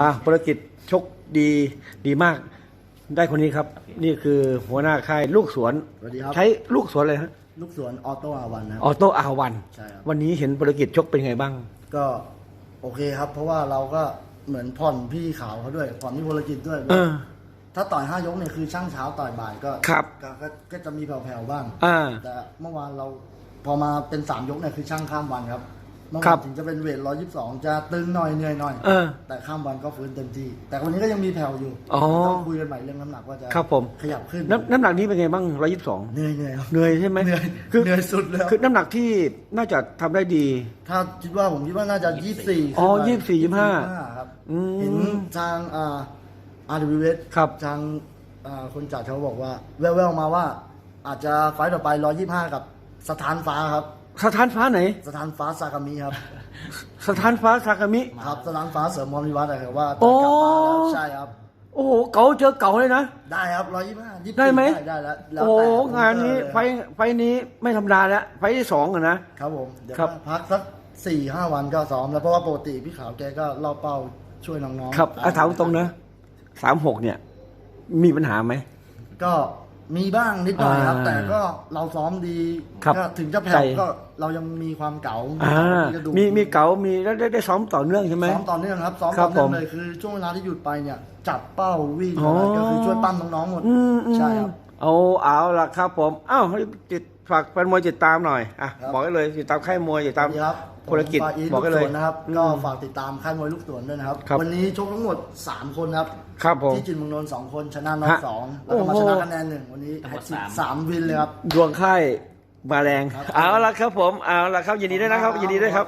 อะภารกิจชกดีดีมาก ได้คนนี้ครับ นี่คือหัวหน้าค่ายลูกสวน สวัสดีครับ ใช้ลูกสวนเลยฮะลูกสวนออโต้อาวันนะคอรับ อโต้อาวันใช่ครับ วันนี้เห็นภารกิจชกเป็นไงบ้าง ก็โอเคครับ เพราะว่าเราก็เหมือนผ่อนพี่ขาวเขาด้วยผ่อนพี่พลกิจด้วย เออ ถ้าต่อยห้ายกเนี่ยคือช่างเช้าต่อยบ่ายก็ครับก็ก็ก็จะมีแผ่วๆบ้าง อ่า แต่เมื่อวานเราพอมาเป็นสามยกเนี่ยคือช่างข้ามวันครับ เมื่อครัวาบนถึงจะเป็นเวทร้อยยี่สิบสองจะตึงหน่อยเหนื่อยหน่อย เออแต่ข้ามวันก็ฟื้นเต็มที่ แต่วันนี้ก็ยังมีแผ่วอยู่อ๋อต้องคุยกันใหม่เรื่องน้ำหนักว่าจะครับผม ขยับขึ้นน้ำน้ำหนักนี้เป็นไงบ้างร้อยยี่สิบสองเหนื่อยเหนื่อยครับ เหนื่อยใช่ไหมเหนื่อยคือเหนื่อยสุดแล้ว คือน้ำหนักที่น่าจะทำได้ดี ถ้าคิดว่าผมคิดว่าน่าจะยี่สี่อ๋อ24 25ครับอืมเห็นทางอ่าอาร์ดีเวสครับทางอ่าคนจัดเขาบอกว่า แว่วๆมาว่า อาจจะไฟต์ต่อไปร้อยยี่ห้ากับสถานฟ้าครับ สถานฟ้าไหน สถานฟ้าซากามิครับ สถานฟ้าซากามิ ครับสถานฟ้าเสริมมอมวิวัฒน์นะครับว่าโอ้จะกลับมาแล้วใช่ครับ โอ้โหเก๋าเจอเก๋าเลยนะ ได้ครับร้อยยี่ห้าได้ไหม ได้แล้วแล้วโอ้แต่โหงานนี้ผมไฟไฟนี้ไม่ธรรมดาแล้วไฟที่สองอะนะ ครับผมเดี๋ยวครับ พักสักสี่ห้าวันก็ซ้อมแล้วเพราะว่าปกติพี่ขาวแกก็เล่าเป้าช่วยน้องๆครับอาถามตรงนะสามหกเนี่ย มีปัญหาไหมก็ มีบ้างนิดหน่อยครับ อ่าแต่ก็เราซ้อมดีครับก็ถึงจะแผ่ใจวก็เรายังมีความเก๋าอ่ากระดูกมีมีเก๋ามีแล้วได้ได้ซ้อมต่อเนื่องใช่ไหม ซ้อมต่อเนื่องครับซ้อมครัต่บอเนื่องผมเลยคือช่วงเวลาที่หยุดไปเนี่ย จับเป้าวิ่งอ๋ออะไรก็คือช่วยปั้มน้องๆหมดอืมอืมใช่ครับ เอาเอาละครับผมอ้าวให้ติด ฝากแฟนมวยติดตามหน่อยอะครับ บอกได้เลยติดตามค่ายมวยติดตามสวัสดีครับธุรกิจผมฟาอีทบอกได้เลยลูสวนนะครับอืมก็ฝากติดตามค่ายมวยลูกสวนด้วยนะครับ ครับ วันนี้ชกทั้งหมด 3 คนครับครับผม ที่จินเมืองนนท์สองคนชนะน็อกฮะสองแล้วก็มาโอ้โหชนะคะแนนหนึ่งวันนี้ทั้งหมดแอคซิสาม สามวินเลยครับ ดวงค่ายมาแรง ครับ เอาละครับผมเอาละครับยินดีด้วยนะครับยินดีด้วยครับ